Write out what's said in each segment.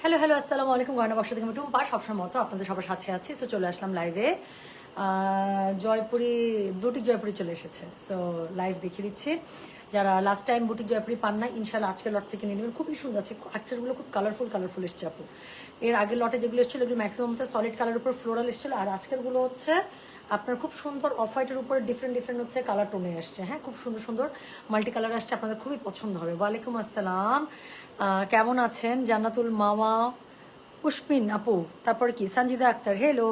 Hello hello আসসালামু আলাইকুম গয়না বক্স থেকে টুম্পা। সবসময় মতো আপনাদের সবার সাথে আছি সো চলে আসলাম লাইভে জয়পুরি, বুটিক জয়পুরি চলে এসেছে সো লাইভ দেখিয়ে দিচ্ছি। যারা লাস্ট টাইম বুটিক জয়পুরি পান না ইনশাল্লাহ আজকের লট থেকে নিয়ে নেবেন। খুবই সুন্দর আছে আজকেরগুলো খুব কালারফুল কালারফুল এসছে আপু। এর আগের লটে যেগুলো এসেছিল, এগুলো ম্যাক্সিমাম হচ্ছে সলিড কালার উপর ফ্লোরাল এসেছিল, আর আজকেরগুলো হচ্ছে আপনার খুব সুন্দর অফ হোয়াইটের উপরে ডিফারেন্ট ডিফারেন্ট হচ্ছে কালার টোনে আসছে। হ্যাঁ খুব সুন্দর সুন্দর মাল্টি কালার আসছে, আপনাদের খুবই পছন্দ হবে। ওয়ালাইকুম আসসালাম। কেমন আছেন? জান্নাতুল মামা, পুষ্পিন আপু, তারপর কি? সঞ্জিদা আক্তার হ্যালো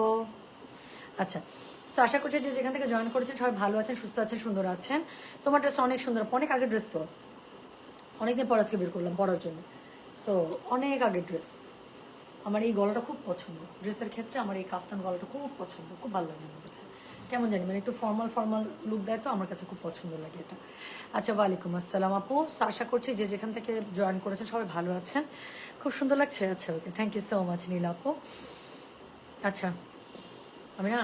আচ্ছা তো আশা করছি যে যেখান থেকে জয়েন করেছেন, সবাই ভালো আছেন, সুস্থ আছেন, সুন্দর আছেন। তোমার ড্রেসটা অনেক সুন্দর, অনেক আগের ড্রেস তো। অনেকদিন পর আজকে বের করলাম পরার জন্য। সো অনেক আগের ড্রেস আমার এই গলাটা খুব পছন্দ। ড্রেসের ক্ষেত্রে আমার এই কাফতান গলাটা খুব পছন্দ, খুব ভালো লাগে আমার কাছে। কেমন জানি মানে একটু ফর্মাল ফর্মাল লুক দেয় তো, আমার কাছে খুব পছন্দ লাগে এটা। আচ্ছা ওয়ালাইকুম আসসালাম আপু। আশা করছি যে যেখান থেকে জয়েন করেছেন সবাই ভালো আছেন। খুব সুন্দর লাগছে। আচ্ছা okay thank you so much Nila আপু। আচ্ছা আমি না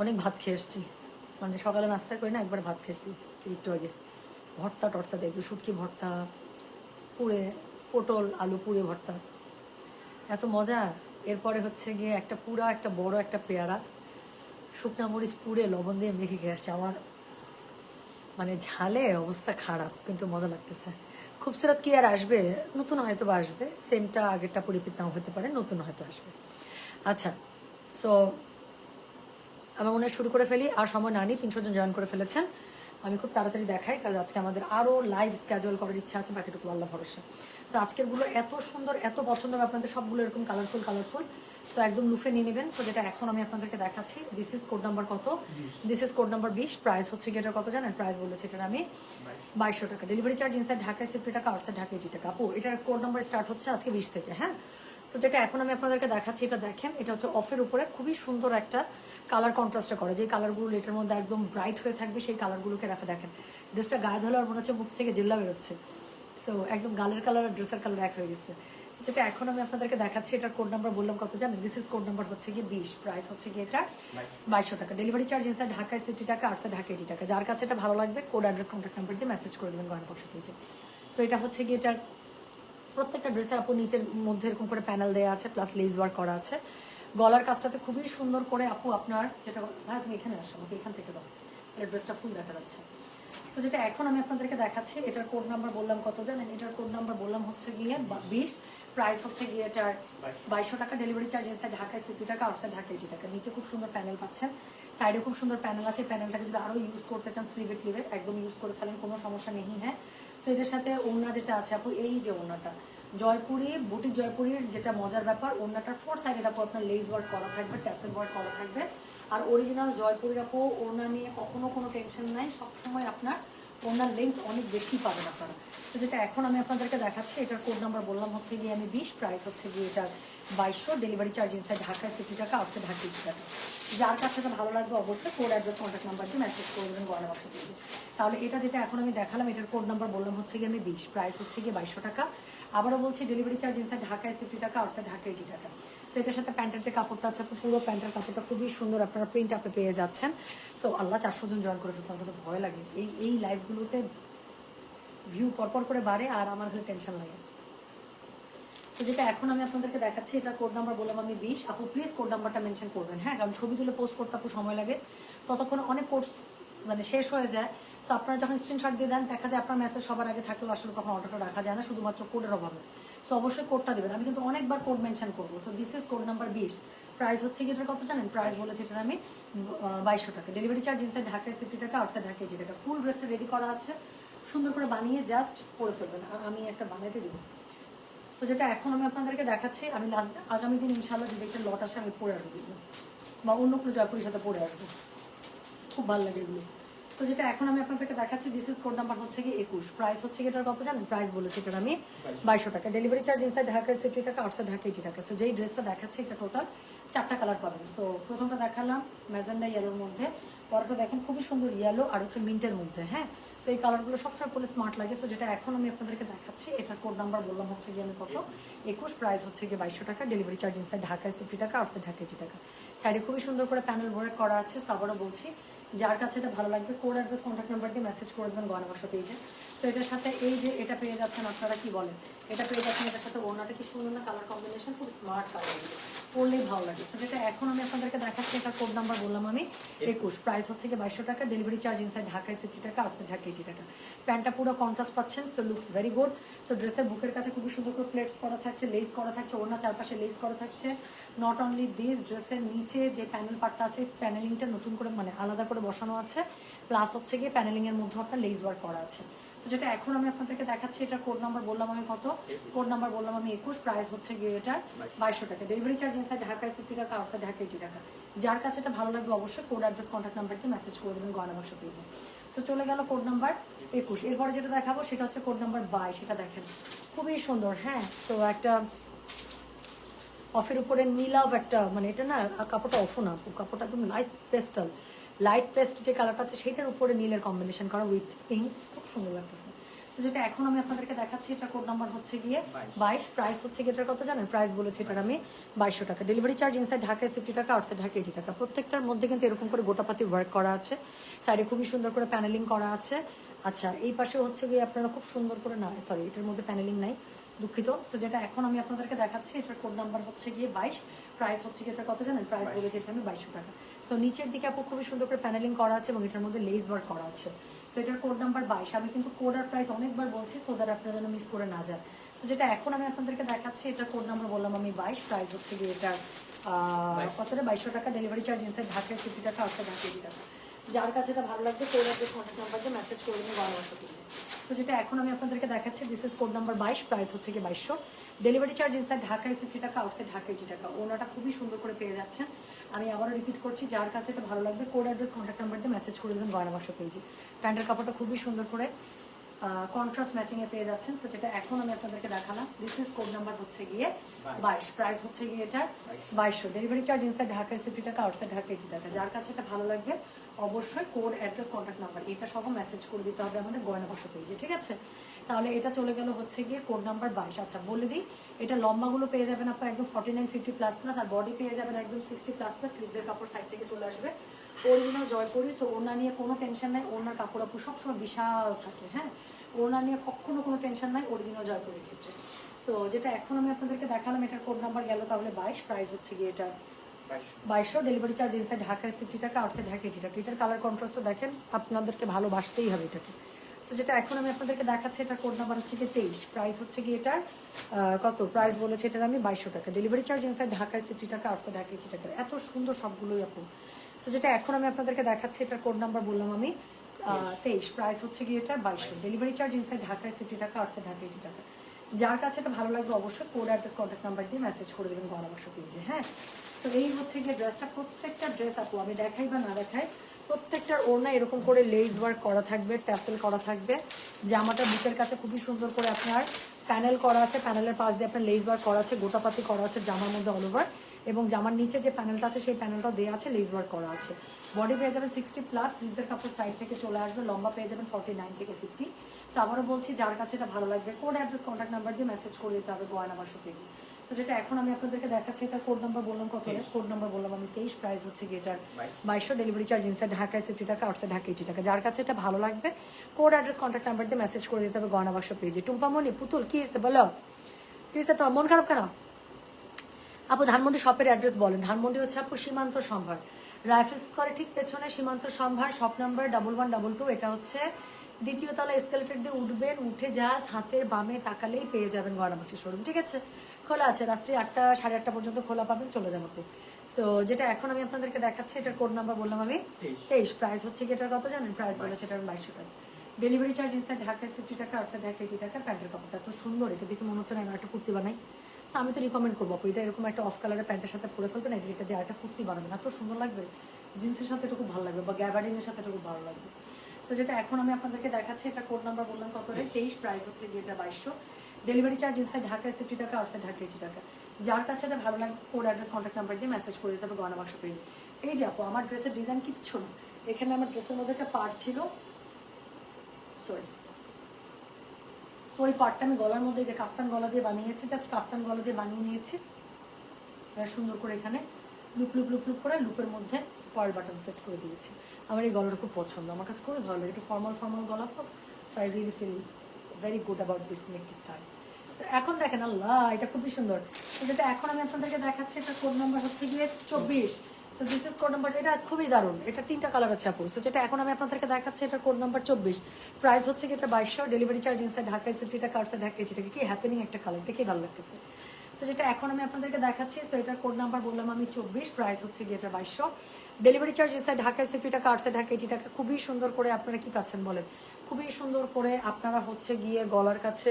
অনেক ভাত খেয়ে এসেছি। মানে সকালে নাস্তা করি না একবার ভাত খেয়েছি, একটু আগে। ভর্তা টর্তা দেখব শুটকি ভর্তা, পুড়ে, পটল, আলু পুড়ে ভর্তা। এত মজা। এরপরে হচ্ছে গিয়ে একটা পুরা একটা বড় একটা পেয়ারা। শুকনা মরিচ পুড়ে লবণ দিয়ে মেখে খেয়ে আসছে। আমার মানে ঝালে অবস্থা খারাপ, কিন্তু মজা লাগতেছে। খুবসুরত কি আর আসবে? নতুন হয়তো বা আসবে। সেমটা আগেরটা পরিপিত নাও হতে পারে, নতুন হয়তো আসবে। আচ্ছা সো আমার মনে শুরু করে ফেলি। আর সময় না নিই তিনশো জন জয়েন করে ফেলেছেন। আমি খুব তাড়াতাড়ি দেখাই কারণ আজকে আমাদের আরও লাইভ স্ক্যাজুয়াল করার ইচ্ছা আছে বাকিটুকু আল্লাহ ভরসা। সো আজকেরগুলো এত সুন্দর এত পছন্দ হবে আপনাদের সবগুলো এরকম কালারফুল কালারফুল সো একদম লুফে নিয়ে নেবেন। সো যেটা এখন আমি আপনাদেরকে দেখাচ্ছি দিস ইজ কোড নাম্বার কত? দিস ইজ কোড নাম্বার বিশ প্রাইস হচ্ছে কি এটার কত জানেন? প্রাইস বলেছে এটার আমি বাইশশো টাকা। ডেলিভারি চার্জ ইনসাইড ঢাকায় সিফটি টাকা আউটসাইড ঢাকা এইটি টাকা। আপু এটার কোড নাম্বার স্টার্ট হচ্ছে আজকে বিশ থেকে হ্যাঁ? তো যেটা এখন আমি আপনাদেরকে দেখাচ্ছি, এটা দেখেন, এটা হচ্ছে অফের উপরে খুবই সুন্দর একটা কালার কন্ট্রাস্টটা করে। যে কালারগুলো এটার মধ্যে একদম ব্রাইট হয়ে থাকবে, সেই কালারগুলোকে রাখা দেখেন। ড্রেসটা গায়ে ধরলে আর মনে হচ্ছে মুখ থেকে জেল্লা বেরোচ্ছে। সো একদম গালের কালার আর ড্রেসের কালার এক হয়ে গেছে। সো যেটা এখন আমি আপনাদেরকে দেখাচ্ছি, এটার কোড নাম্বার বললাম কত জানেন? দিস ইজ কোড নাম্বার হচ্ছে গিয়ে বিশ প্রাইস হচ্ছে গিয়ে এটা বাইশশো টাকা। ডেলিভারি চার্জ ইনসাইড ঢাকায় সিফটি টাকা আউটসাইড ঢাকা এটি টাকা। যার কাছে এটা ভালো লাগবে কোড অ্যাড্রেস কন্ট্যাক্ট নাম্বার দিয়ে মেসেজ করে দেবেন গয়না বক্স পেয়েছে সো এটা হচ্ছে গিয়ে এটার প্রত্যেকটা ড্রেসের আপু নিচের মধ্যে এরকম করে প্যানেল দেওয়া আছে প্লাস লেজ ওয়ার্ক করা আছে। গলার কাজটাতে খুবই সুন্দর করে আপু আপনার যেটা হ্যাঁ তুমি এখানে আসো, আমাকে এখান থেকে দাও। এর ড্রেসটা ফুল দেখা যাচ্ছে। তো যেটা এখন আমি আপনাদেরকে দেখাচ্ছি, এটার কোড নাম্বার বললাম কত জানেন? এটার কোড নাম্বার বললাম হচ্ছে গিয়ে বিশ প্রাইস হচ্ছে গিয়ে এটার বাইশশো টাকা ডেলিভারি চার্জ ইনসাইড ঢাকায় সিপি টাকা আউটসাইড ঢাকা এইটি টাকা। নিচে খুব সুন্দর প্যানেল পাচ্ছেন। সাইডে খুব সুন্দর প্যানেল আছে। প্যানেলটাকে যদি আরও ইউজ করতে চান স্লিভে ক্লিভে একদম ইউজ করে ফেলেন, কোনো সমস্যা নেই হ্যাঁ। সো এটার সাথে ওড়না যেটা আছে আপু, এই যে ওড়নাটা। জয়পুরি বুটিক জয়পুরির যেটা মজার ব্যাপার, ওড়নাটার ফোর সাইডে আপু আপনার লেজ ওয়ার্ক করা থাকবে ট্যাসেল ওয়ার্ক করা থাকবে। আর অরিজিনাল জয়পুরির আপু, ওড়না নিয়ে কখনো কোনো টেনশন নাই, সবসময় আপনার ওনার লেন্থ অনেক বেশি পাবেন আপনারা। তো যেটা এখন আমি আপনাদেরকে দেখাচ্ছি, এটার কোড নাম্বার বললাম হচ্ছে গিয়ে আমি বিশ প্রাইস হচ্ছে গিয়ে এটার বাইশশো ডেলিভারি চার্জ ইনসাইড ঢাকায় সিটি টাকা আউটসাইড ঢাকা এইটি টাকা যার কাছে ভালো লাগবে অবশ্যই কোড অ্যাড্রেস কন্ট্যাক্ট নাম্বার দিয়ে মেসেজ করে দেবেন, গয়না বাক্স পেয়ে তাহলে এটা যেটা এখন আমি দেখালাম, এটার কোড নাম্বার বললাম হচ্ছে গিয়ে আমি বিশ প্রাইস হচ্ছে গিয়ে বাইশশো টাকা। আবারও বলছি ডেলিভারি চার্জ ইনসাইড ঢাকায় সিফটি টাকা আউটসাইড ঢাকা এইটি টাকা সো এটার সাথে প্যান্টের যে কাপড়টা আছে আপনি পুরো প্যান্টের কাপড়টা খুবই সুন্দর আপনারা প্রিন্ট আপে পেয়ে যাচ্ছেন। সো আল্লাহ চারশো জন জয়েন করে ফেলছে, আমার কাছে ভয় লাগে। এই এই লাইভগুলোতে ভিউ পরপর করে বাড়ে আর আমার টেনশন লাগে। তো যেটা এখন আমি আপনাদেরকে দেখাচ্ছি, এটা কোড নাম্বার বললাম আমি বিশ। আপু প্লিজ কোড নাম্বারটা মেনশন করবেন হ্যাঁ? কারণ ছবি তুলে পোস্ট করতে আপু সময় লাগে। ততক্ষণ অনেক কোর্স মানে শেষ হয়ে যায়। সো আপনারা যখন স্ক্রিনশট দিয়ে দেন, দেখা যায় আপনার মেসেজ সবার আগে থাকলেও আসলে কখন অর্ডারটা রাখা যায় না, শুধুমাত্র কোডের অভাবে। সো অবশ্যই কোডটা দেবেন। আমি কিন্তু অনেকবার কোড মেনশন করব। So this is code number বিশ। প্রাইস হচ্ছে কি এটার কত জানেন? প্রাইস বলেছে এটার আমি বাইশশো টাকা। ডেলিভারি চার্জ ইনসাইড ঢাকায় সিফটি টাকা আউটসাইড ঢাকায় এইটি টাকা। ফুল ড্রেসটা রেডি করা আছে। সুন্দর করে বানিয়ে জাস্ট পরে ফেলবেন। আমি একটা বানাতে দেবো। তো যেটা এখন আমি আপনাদেরকে দেখাচ্ছি আমি লাস্ট আগামী দিন ইনশাল্লাহ যদি একটা লট আসে আমি পরে আসব। বা অন্য কোনো জয়পুরের সাথে পরে আসব। খুব ভালো লাগে এগুলো। তো যেটা এখন আমি আপনাদেরকে দেখাচ্ছি দিস ইজ কোড নাম্বার হচ্ছে কি একুশ। প্রাইস হচ্ছে কি এটার কত জানেন? প্রাইস বলেছি এটার আমি বাইশশো টাকা। Delivery charge inside Dhaka sixty টাকা আউটসাইড ঢাকা এইটি টাকা। সো যেই ড্রেসটা দেখাচ্ছে এটা টোটাল চারটা কালার পাবেন। সো প্রথমটা দেখালাম ম্যাজেন্ডা ইয়েলোর মধ্যে। পরটা দেখেন খুবই সুন্দর ইয়েলো আর হচ্ছে মিন্টের মধ্যে হ্যাঁ? সো এই কালারগুলো সবসময় পরে স্মার্ট লাগে। সো যেটা এখন আমি আপনাদেরকে দেখাচ্ছি, এটার কোড নাম্বার বললাম হচ্ছে গিয়ে আমি কত? একুশ প্রাইস হচ্ছে গিয়ে বাইশশো টাকা ডেলিভারি চার্জ ইনসাইড ঢাকায় সিফটি টাকা আউটসাইড ঢাকা এটি টাকা। সাইডে খুবই সুন্দর করে প্যানেল ভরে করা আছে। সো আবারও বলছি যার কাছে এটা ভালো লাগবে কোড অ্যাড্রেস কন্ট্যাক্ট নাম্বার দিয়ে মেসেজ করে দেবেন গয়না বাক্স পেয়েছে সো এটার সাথে এই যে এটা পেয়ে যাচ্ছেন আপনারা কি বলেন? এটা পেয়ে যাচ্ছেন এটার সাথে ওড়নাটা কি সুন্দর না কালার কম্বিনেশন খুব স্মার্ট কালার পড়লেই ভালো লাগে। সো যেটা এখন আমি আপনাদেরকে দেখাচ্ছি এটা কোড নাম্বার বললাম আমি, একুশ। প্রাইস হচ্ছে কি বাইশশো টাকা ডেলিভারি চার্জ ইনসাইড ঢাকায় সিক্সটি টাকা আউটসাইড ঢাকা এইটি টাকা। প্যান্টটা পুরো কন্ট্রাস্ট পাচ্ছেন so looks very good so ড্রেসের বুকের কাছে খুবই সুন্দর করে প্লেটস করা থাকছে লেস করা থাকছে, ওড়না চারপাশে লেস করা থাকছে। নট অনলি দিস ড্রেসের নিচে যে প্যানেল পার্টটা আছে প্যানেলিংটা নতুন করে মানে আলাদা করে বসানো আছে। প্লাস হচ্ছে গিয়ে প্যানেলিং এর মধ্যে আপনার লেস ওয়ার্ক করা আছে। সো যেটা এখন আমি আপনাদেরকে দেখাচ্ছি এটা কোড নাম্বার বললাম আমি কত? কোড নাম্বার বললাম আমি একুশ প্রাইস হচ্ছে গিয়ে এটার বাইশশো টাকা। ডেলিভারি চার্জ ইনসাইড ঢাকায় সিফটি টাকা আউটসাইড ঢাকা এইটি টাকা যার কাছে এটা ভালো লাগবে অবশ্যই কোড অ্যাড্রেস কন্ট্যাক্ট নাম্বারকে মেসেজ করে দেবেন গয়না বাক্স পেজে সো চলে গেল কোড নাম্বার একুশ। এরপরে যেটা দেখাবো সেটা হচ্ছে কোড নাম্বার বাইশ। সেটা দেখেন খুবই সুন্দর হ্যাঁ? তো একটা অফের উপরে নীলাভ একটা মানে এটা না কাপড়টা অফও না কাপড়টা একদম লাইট পেস্টাল লাইট পেস্ট যে কালারটা আছে সেটার উপরে নীলের কম্বিনেশন করা উইথ পিঙ্ক খুব সুন্দর লাগতেছে। তো যেটা এখন আমি আপনাদেরকে দেখাচ্ছি এটা কোড নাম্বার হচ্ছে গিয়ে বাইশ। প্রাইস হচ্ছে গিয়ে এটার কত জানেন? প্রাইস বলেছি এটার আমি বাইশশো টাকা। ডেলিভারি চার্জ ইনসাইড ঢাকায় সিফটি টাকা আউটসাইড ঢাকা এইটি টাকা। প্রত্যেকটার মধ্যে কিন্তু এরকম করে গোটাপাতি ওয়ার্ক করা আছে। সাইডে খুবই সুন্দর করে প্যানেলিং করা আছে। আচ্ছা এই পাশে হচ্ছে গিয়ে আপনারা খুব সুন্দর করে না সরি এটার মধ্যে প্যানেলিং নাই। দুঃখিত। সো যেটা এখন আমি আপনাদেরকে দেখাচ্ছি এটার কোড নাম্বার হচ্ছে গিয়ে বাইশ। প্রাইস হচ্ছে গিয়ে এটার কত জানেন? প্রাইস বলেছে এটা আমি বাইশশো টাকা। সো নিচের দিকে আপু খুবই সুন্দর করে প্যানেলিং করা আছে এবং এটার মধ্যে লেস ওয়ার্ক করা আছে। সো এটার কোড নাম্বার বাইশ। আমি কিন্তু কোড আর প্রাইস অনেকবার বলছি সো দ্যাট আপনারা যেন মিস করে না যান। সো যেটা এখন আমি আপনাদেরকে দেখাচ্ছি এটার কোড নাম্বার বললাম আমি বাইশ। প্রাইস হচ্ছে গিয়ে এটা কতটা? বাইশশো টাকা। ডেলিভারি চার্জ ইনসাইড ঢাকায় ফিফটি টাকা আউটসাইড ঢাকা টাকা। যার কাছে এটা ভালো লাগবে কোড অ্যাড্রেস কন্ট্যাক্ট নাম্বারকে মেসেজ করে দিন বারো বছর সো যেটা এখন আমি আপনাদেরকে দেখাচ্ছি দিস ইজ কোড নাম্বার বাইশ প্রাইস হচ্ছে কি বাইশশো। ডেলিভারি চার্জ ইনসাইড ঢাকায় সিফটি টাকা আউটসাইড ঢাকা এইটি টাকা। ওনাটা খুবই সুন্দর করে পেয়ে যাচ্ছেন। আমি আবারও রিপিট করছি যার কাছে এটা ভালো লাগবে কোড অ্যাড্রেস কন্ট্যাক্ট নাম্বার দিয়ে মেসেজ করে দেবেন গয়না বাক্স পেয়েছি প্যান্টের কাপড়টা খুবই সুন্দর করে কন্ট্রাস্ট ম্যাচিংয়ে পেয়ে যাচ্ছেন। সো যেটা এখন আমি আপনাদেরকে দেখালাম দিস ইজ কোড নাম্বার হচ্ছে গিয়ে বাইশ। প্রাইস হচ্ছে গিয়ে এটার বাইশশো। ডেলিভারি চার্জ ইনসাইড ঢাকায় সিফটি টাকা আউটসাইড ঢাকা এইটি টাকা। যার কাছে এটা ভালো লাগবে অবশ্যই কোড অ্যাড্রেস কন্ট্যাক্ট নাম্বার এটা সহ মেসেজ করে দিতে হবে আমাদের গয়না বাক্স পেজে ঠিক আছে? তাহলে এটা চলে গেল হচ্ছে গিয়ে কোড নাম্বার বাইশ। আচ্ছা বলে দিই, এটা লম্বাগুলো পেয়ে যাবেন আপনার একদম forty nine fifty plus plus আর বডি পেয়ে যাবেন একদম সিক্সটি প্লাস প্লাস স্লিভসের কাপড় সাইড থেকে চলে আসবে। অরিজিনাল জয়পুরি সো ওনা নিয়ে কোনো টেনশন নাই ওনার কাপড় আপু সবসময় বিশাল থাকে হ্যাঁ? ওনা নিয়ে কখনো কোনো টেনশন নাই অরিজিনাল জয়পুরের ক্ষেত্রে সো যেটা এখন আমি আপনাদেরকে দেখালাম, এটার কোড নাম্বার গেল তাহলে বাইশ প্রাইস হচ্ছে গিয়ে এটা বাইশশো ডেলিভারি চার্জ ইনসাইড ঢাকায় সিফটি টাকা আউটসাইড ঢাকা এইটি টাকা। এটার কালার কন্ট্রাস্টটা দেখেন আপনাদেরকে ভালোবাসতেই হবে এটাকে। সো যেটা এখন আমি আপনাদেরকে দেখাচ্ছি এটার কোড নাম্বার হচ্ছে গিয়ে তেইশ। প্রাইস হচ্ছে গিয়ে এটার কত? প্রাইস বলেছে এটার আমি বাইশশো টাকা। ডেলিভারি চার্জ ইনসাইড ঢাকায় সিফটি টাকা আউটসাইড ঢাকা এইটি টাকা এত সুন্দর সবগুলোই আপু। সো যেটা এখন আমি আপনাদেরকে দেখাচ্ছি এটার কোড নাম্বার বললাম আমি তেইশ। প্রাইস হচ্ছে গিয়ে এটা বাইশশো। ডেলিভারি চার্জ ইনসাইড ঢাকায় সিফটি টাকা আউটসাইড ঢাকা এইটি টাকা। যার কাছে এটা ভালো লাগবে অবশ্যই কোড অ্যাড্রেস কন্ট্যাক্ট নাম্বার দিয়ে মেসেজ করে দেবেন গণবাক্স পেজে হ্যাঁ? তো এই হচ্ছে গিয়ে ড্রেসটা প্রত্যেকটা ড্রেস আপু, আমি দেখাই বা না দেখাই, প্রত্যেকটার ওড়না এরকম করে লেস ওয়ার্ক করা থাকবে ট্যাসেল করা থাকবে। জামাটা বুকের কাছে খুবই সুন্দর করে আপনার প্যানেল করা আছে। প্যানেলের পাশ দিয়ে আপনার লেস ওয়ার্ক করা আছে গোটাপাতি করা আছে জামার মধ্যে অল ওভার এবং জামার নিচে যে প্যানেলটা আছে, সেই প্যানেলটাও দেওয়া আছে লেস ওয়ার্ক করা আছে। বডি পেয়ে যাবেন সিক্সটি প্লাস লিজের কাপড় সাইড থেকে চলে আসবে, লম্বা পেয়ে যাবেন ফর্টি নাইন থেকে ফিফটি তো আবারও বলছি, যার কাছে এটা ভালো লাগবে কোড অ্যাড্রেস কন্ট্যাক্ট নাম্বার দিয়ে মেসেজ করে দিতে হবে গয়না বাক্স পেজে তো যেটা এখন আমি আপনাদেরকে দেখাচ্ছি এটা কোড নাম্বার বললাম কত? কোড নাম্বার বললাম আমি তেইশ প্রাইস হচ্ছে কি এটার। বাইশশো ডেলিভারি চার্জ ইনসাইড ঢাকায় সিফটি টাকা আউটসাইড ঢাকা এইটি টাকা যার কাছে এটা ভালো লাগবে কোড অ্যাড্রেস কন্ট্যাক্ট নাম্বার দিয়ে মেসেজ করে দিতে হবে গয়না বাক্স পেজে টুম্পামণি পুতুল কি হয়েছে বলো? কি হয়েছে তোমার? মন খারাপ কেন? আপু ধানমন্ডি শপের অ্যাড্রেস বলেন। ধানমন্ডি হচ্ছে আপু সীমান্ত সম্ভার। রাইফেলস করে ঠিক পেছনে Simanta Sambhar shop number double one double two এটা হচ্ছে দ্বিতীয় তলা এসকালেটার দিয়ে উঠবেন উঠে জাস্ট হাতের বামে তাকালেই পেয়ে যাবেন গড়ামাটি শোরুম ঠিক আছে? খোলা আছে রাত্রি আটটা সাড়ে আটটা পর্যন্ত খোলা পাবেন চলে যাব সো যেটা এখন আমি আপনাদেরকে দেখাচ্ছি এটার কোড নাম্বার বললাম আমি তেইশ। প্রাইস হচ্ছে কি এটার কত জানেন? প্রাইস বলেছে এটার বাইশশো টাকা। ডেলিভারি চার্জ ইনসাইড ঢাকায় সিফটি টাকা আউটসাইড ঢাকা এইটি টাকা প্যান্টের কাপড়টা এত সুন্দর এটা দেখে মনে হচ্ছে না আমি একটা কুর্তি বানাই। সো আমি তো রিকমেন্ড করব এটা এরকম একটা অফ কালারের প্যান্টের সাথে পরে ফেলবেন এটা এটা দিয়ে একটা কুর্তি বানাবেন। এত সুন্দর লাগবে। জিন্সের সাথে এটা খুব ভালো লাগবে বা গ্যাবার্ডিনের সাথে এটা খুব ভালো লাগবে। সো যেটা এখন আমি আপনাদেরকে দেখাচ্ছি এটা কোড নাম্বার বললাম কত রে তেইশ প্রাইস হচ্ছে গিয়ে এটা বাইশশো। ডেলিভারি চার্জ ইনসাইড ঢাকায় সিফটি টাকা আউটসাইড ঢাকা এইটি টাকা। যার কাছে এটা ভালো লাগবে কোড অ্যাড্রেস কন্ট্যাক্ট নাম্বার দিয়ে মেসেজ করে দিতে হবে গয়না বাক্স পেজে এই যে আপু আমার ড্রেসের ডিজাইন কিচ্ছু না। এখানে আমার ড্রেসের মধ্যে একটা পার্ট ছিল। সরি তো ওই পার্টটা আমি গলার মধ্যে যে কাফতান গলা দিয়ে বানিয়েছি জাস্ট কাফতান গলা দিয়ে বানিয়ে নিয়েছি। সুন্দর করে এখানে। লুপ লুপ লুপ লুপ করে লুপের মধ্যে পার্ল বাটন সেট করে দিয়েছি। আমার এই গলাটা খুব পছন্দ। আমার কাছে খুবই ভালো লাগে একটু ফর্মাল ফর্মাল গলা তো so I really feel very good about this neck style এখন দেখেন, আল্লাহ, এটা খুবই সুন্দর। যেটা এখন আমি আপনাদেরকে দেখাচ্ছি এটা কোড নাম্বার হচ্ছে গিয়ে চব্বিশ। So this is code number এটা খুবই দারুণ। এটা তিনটা কালার আছে আপু। সো যেটা এখন আমি আপনাদেরকে দেখাচ্ছি এটা কোড নাম্বার চব্বিশ। প্রাইস হচ্ছে কি এটা বাইশশো। ডেলিভারি চার্জ ইনসাইড ঢাকায় সিটিটা কার্ডসে ঢাকা এটিটাকে কি হ্যাপেনিং একটা কালার দেখেই ভালো লাগতেছে। সো যেটা এখন আমি আপনাদেরকে দেখাচ্ছি সো এটার কোড নাম্বার বললাম আমি চব্বিশ প্রাইস হচ্ছে গিয়ে এটা বাইশশো। ডেলিভারি চার্জ ইনসাইড ঢাকায় সিপিটা কার্ডসে ঢাকা এটি টাকা, খুবই সুন্দর করে আপনারা কি পাচ্ছেন বলেন? খুবই সুন্দর করে আপনারা হচ্ছে গিয়ে গলার কাছে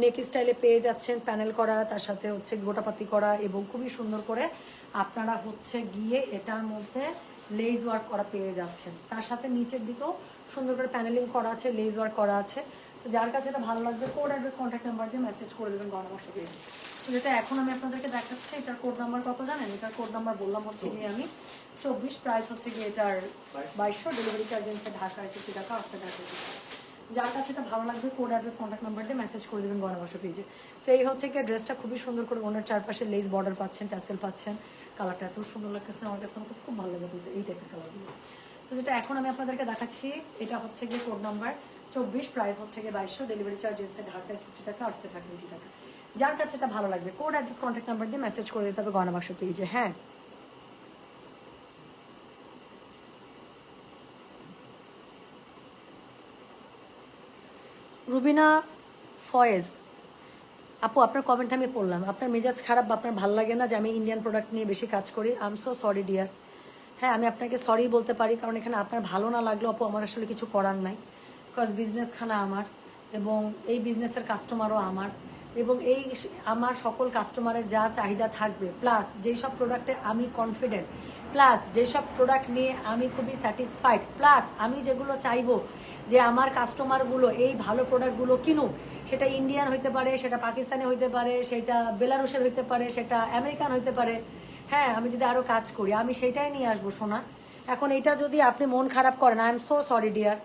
নেক স্টাইলে পেয়ে যাচ্ছেন প্যানেল করা, তার সাথে হচ্ছে গোটাপাতি করা এবং খুবই সুন্দর করে আপনারা হচ্ছে গিয়ে এটার মধ্যে লেজ ওয়ার্ক করা পেয়ে যাচ্ছেন। তার সাথে নিচের দিকেও সুন্দর করে প্যানেলিং করা আছে লেজ ওয়ার্ক করা আছে। তো যার কাছে এটা ভালো লাগবে কোড অ্যাড্রেস কন্ট্যাক্ট নাম্বার দিয়ে মেসেজ করে দেবেন পরামর্শ দিয়ে তো যেটা এখন আমি আপনাদেরকে দেখাচ্ছি, এটার কোড নাম্বার কত জানেন? এটার কোড নাম্বার বললাম হচ্ছে গিয়ে আমি চব্বিশ প্রাইস হচ্ছে গিয়ে এটার বাইশশো ডেলিভারি চার্জ এসে ঢাকা এসে টাকা আসতে ঢাকা যার কাছে এটা ভালো লাগবে কোড অ্যাড্রেস কন্ট্যাক্ট নাম্বার দিয়ে মেসেজ করে দেবেন গণবাস পেজে। তো এই হচ্ছে কি ড্রেসটা খুবই সুন্দর করে ওনার চারপাশে লেস বর্ডার পাচ্ছেন ট্যাসেল পাচ্ছেন। কালারটা এত সুন্দর লাগতেছে, আমার কাছে, আমার খুব ভালো লাগে এই টাইপের কালারগুলো সো যেটা এখন আমি আপনাদেরকে দেখাচ্ছি, এটা হচ্ছে গিয়ে কোড নাম্বার চব্বিশ প্রাইস হচ্ছে গিয়ে বাইশশো ডেলিভারি চার্জ এসে ঢাকায় সিক্সটি টাকা, আটশো টাকা এইটি টাকা। যার কাছে এটা ভালো লাগবে কোড অ্যাড্রেস কন্ট্যাক্ট নাম্বার দিয়ে মেসেজ করে দিতে হবে গণবাক্স পেজে হ্যাঁ। রুবিনা ফয়েজ, আপু, আপনার কমেন্ট আমি পড়লাম। আপনার মেজাজ খারাপ বা আপনার ভালো লাগে না যে আমি ইন্ডিয়ান প্রোডাক্ট নিয়ে বেশি কাজ করি? I am so sorry dear হ্যাঁ আমি আপনাকে সরি বলতে পারি, কারণ এখানে আপনার ভালো না লাগলেও, আপু, আমার আসলে কিছু করার নাই। বিকজ বিজনেস খানা আমার, এবং এই বিজনেসের কাস্টমারও আমার, এবং এই আমার সকল কাস্টমারের যা চাহিদা থাকবে প্লাস যেই সব প্রোডাক্টে আমি কনফিডেন্ট প্লাস যেই সব প্রোডাক্ট নিয়ে আমি খুবই স্যাটিসফাইড প্লাস আমি যেগুলো চাইব যে আমার কাস্টমারগুলো এই ভালো প্রোডাক্টগুলো কিনুক, সেটা ইন্ডিয়ান হইতে পারে, সেটা পাকিস্তানি হইতে পারে, সেটা বেলারুশের হইতে পারে, সেটা আমেরিকান হইতে পারে হ্যাঁ আমি যদি আরও কাজ করি, আমি সেটাই নিয়ে আসব সোনা। এখন এটা যদি আপনি মন খারাপ করেন I am so sorry dear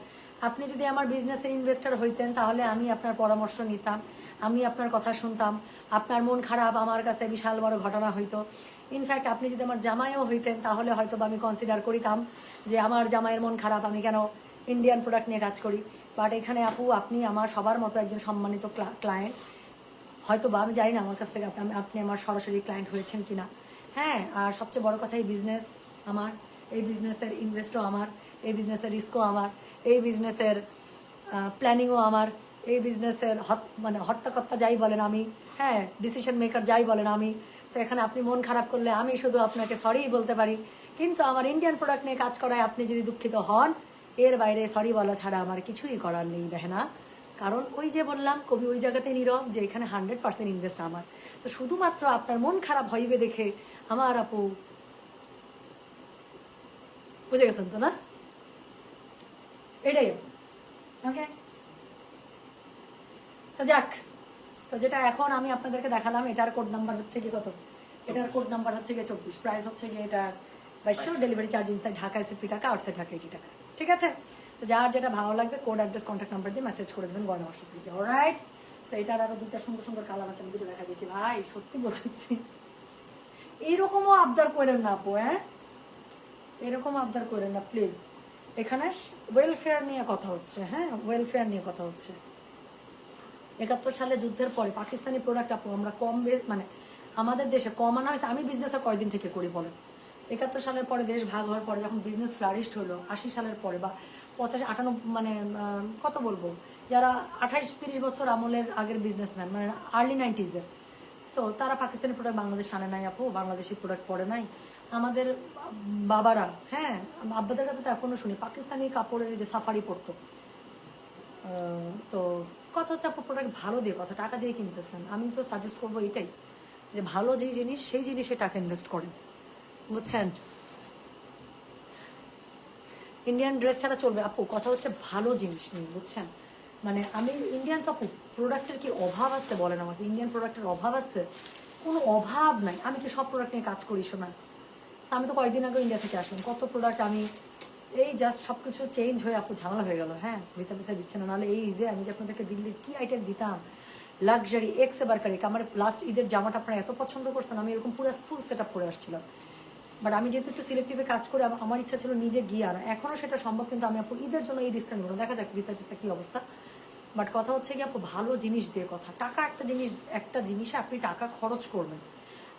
আপনি যদি আমার বিজনেসের ইনভেস্টার হইতেন, তাহলে আমি আপনার পরামর্শ নিতাম, আমি আপনার কথা শুনতাম, আপনার মন খারাপ, আমার কাছে বিশাল বড় ঘটনা হইতো। ইনফ্যাক্ট আপনি যদি আমার জামাইও হইতেন, তাহলে হয়তো আমি কনসিডার করিতাম যে আমার জামাইয়ের মন খারাপ, আমি কেন ইন্ডিয়ান প্রোডাক্ট নিয়ে কাজ করি? বাট এখানে আপু, আপনি আমার সবার মতো একজন সম্মানিত ক্লায়েন্ট হয়তো বা আমি জানি না আমার কাছ থেকে আপনি আমার সরাসরি ক্লায়েন্ট হয়েছেন কিনা। হ্যাঁ আর সবচেয়ে বড় কথা, এই বিজনেস আমার এই বিজনেসের ইনভেস্টও আমার, এই বিজনেসের রিস্কও আমার, এই বিজনেসের প্ল্যানিংও আমার, এই বিজনেসের হত মানে হর্তাকর্তা যাই বলেন আমি হ্যাঁ ডিসিশন মেকার যাই বলেন আমি, তো এখানে আপনি মন খারাপ করলে আমি শুধু আপনাকে সরিই বলতে পারি। কিন্তু আমার ইন্ডিয়ান প্রোডাক্ট নিয়ে কাজ করায় আপনি যদি দুঃখিত হন, এর বাইরে সরি বলা ছাড়া আমার কিছুই করার নেই দেখেনা কারণ ওই যে বললাম, কবি ওই জায়গাতে নীরব যে এখানে হান্ড্রেড পার্সেন্ট ইনভেস্ট আমার। তো শুধুমাত্র আপনার মন খারাপ হইবে দেখে আমার আপু বুঝে গেছেন তো না এটাই ওকে যাক তো যেটা এখন আমি আপনাদেরকে দেখালাম এটার কোড নাম্বার হচ্ছে কি কত? এটার কোড নাম্বার হচ্ছে গিয়ে চব্বিশ প্রাইস হচ্ছে গিয়ে এটা বাইশশো delivery charge inside Dhaka sixty টাকা আউটসাইড ঢাকা এইটি টাকা। ঠিক আছে? তো যার যেটা ভালো লাগবে কোড অ্যাড্রেস কন্ট্যাক্ট নাম্বার দিয়ে মেসেজ করে দেবেন গয়না হোয়াটসঅ্যাপ পেজে। অলরাইট সো এটার আরও দুটো সুন্দর সুন্দর কালার আছে আমি দুটো দেখা দিয়েছি। ভাই সত্যি বলতেছি। এইরকমও আবদার করেন না আপু হ্যাঁ? এরকম আবদার করে না প্লিজ এখানে ওয়েলফেয়ার নিয়ে কথা হচ্ছে হ্যাঁ? ওয়েলফেয়ার নিয়ে কথা হচ্ছে। একাত্তর সালে যুদ্ধের পরে পাকিস্তানি প্রোডাক্ট আপু, আমরা কম মানে আমাদের দেশে কম আনা হয়েছে। আমি বিজনেসে কয়দিন থেকে করি বলেন? একাত্তর সালের পরে দেশ ভাগ হওয়ার পরে যখন বিজনেস ফ্লারিস্ট হলো, আশি সালের পরে বা পঁচাশি আটানব্বই মানে কত বলব? যারা আঠাইশ, তিরিশ বছর আমলের আগের বিজনেসম্যান মানে আর্লি নাইনটিজের সো তারা পাকিস্তানি প্রোডাক্ট বাংলাদেশ আনে নাই আপু, বাংলাদেশি প্রোডাক্ট পরে নাই। আমাদের বাবারা হ্যাঁ আব্বাদের কাছে তো এখনও শুনি, পাকিস্তানি কাপড়ের যে সাফারি পরতো। তো কথা হচ্ছে, আপু প্রোডাক্ট ভালো দিয়ে, কথা, টাকা দিয়ে কিনতেছেন। আমি তো সাজেস্ট করব এটাই, যে ভালো যেই জিনিস, সেই জিনিসে টাকা ইনভেস্ট করেন। বুঝছেন? ইন্ডিয়ান ড্রেস ছাড়া চলবে। আপু, কথা হচ্ছে ভালো জিনিস নিয়ে, বুঝছেন? মানে আমি ইন্ডিয়ান তো আপু প্রোডাক্টের কি অভাব আছে বলেন আমাকে? ইন্ডিয়ান প্রোডাক্টের অভাব আছে? কোনো অভাব নাই। আমি তো সব প্রোডাক্ট নিয়ে কাজ করি শোনা আমি তো কয়েকদিন আগে ইন্ডিয়া থেকে আসলাম। কত প্রোডাক্ট আমি, এই জাস্ট সব কিছু চেঞ্জ হয়ে আপু ঝামেলা হয়ে গেল হ্যাঁ? ভিসা ভিসা দিচ্ছে না, নাহলে এই ঈদে আমি যে আপনাদেরকে দিল্লির কী আইটেম দিতাম? লাক্সারি এক্স এবার কারি আমার লাস্ট ঈদের জামাটা আপনারা এত পছন্দ করছেন, আমি এরকম পুরো ফুল সেট আপ করে আসছিলাম। বাট আমি যেহেতু একটু সিলেক্টিভে কাজ করে, আম- আমার ইচ্ছা ছিল নিজে গিয়ে আনা। এখনও সেটা সম্ভব, কিন্তু আমি আপু ঈদের জন্য এই রিস্কটা নেব না। দেখা যাক ভিসা টিসা কী অবস্থা। বাট কথা হচ্ছে কি আপু ভালো জিনিস দিয়ে কথা। টাকা একটা জিনিস, একটা জিনিসে আপনি টাকা খরচ করবেন।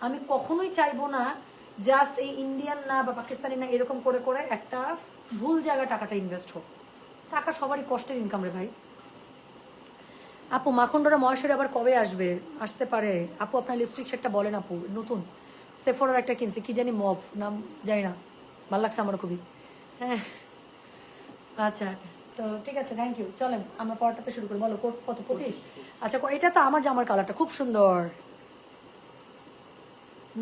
আমি কখনোই চাইব না জাস্ট এই ইন্ডিয়ান না বা পাকিস্তানি না এরকম করে করে একটা ভুল জায়গায় টাকাটা ইনভেস্ট হোক। টাকা সবারই কষ্টের ইনকাম রে ভাই। আপু, মাখন্ডরা মহেশ্বরী আবার কবে আসবে? আসতে পারে। আপু, আপনার লিপস্টিক সেটটা বলেন আপু, নতুন। সেফোরার একটা কিনছি, কি জানি মভ নাম জানি না। ভালো লাগছে আমার খুবই। হ্যাঁ। আচ্ছা সো ঠিক আছে থ্যাংক ইউ চলেন, আমরা পরটাতে শুরু করি। বলো কত, পঁচিশ? আচ্ছা এটা তো আমার জামার কালারটা খুব সুন্দর।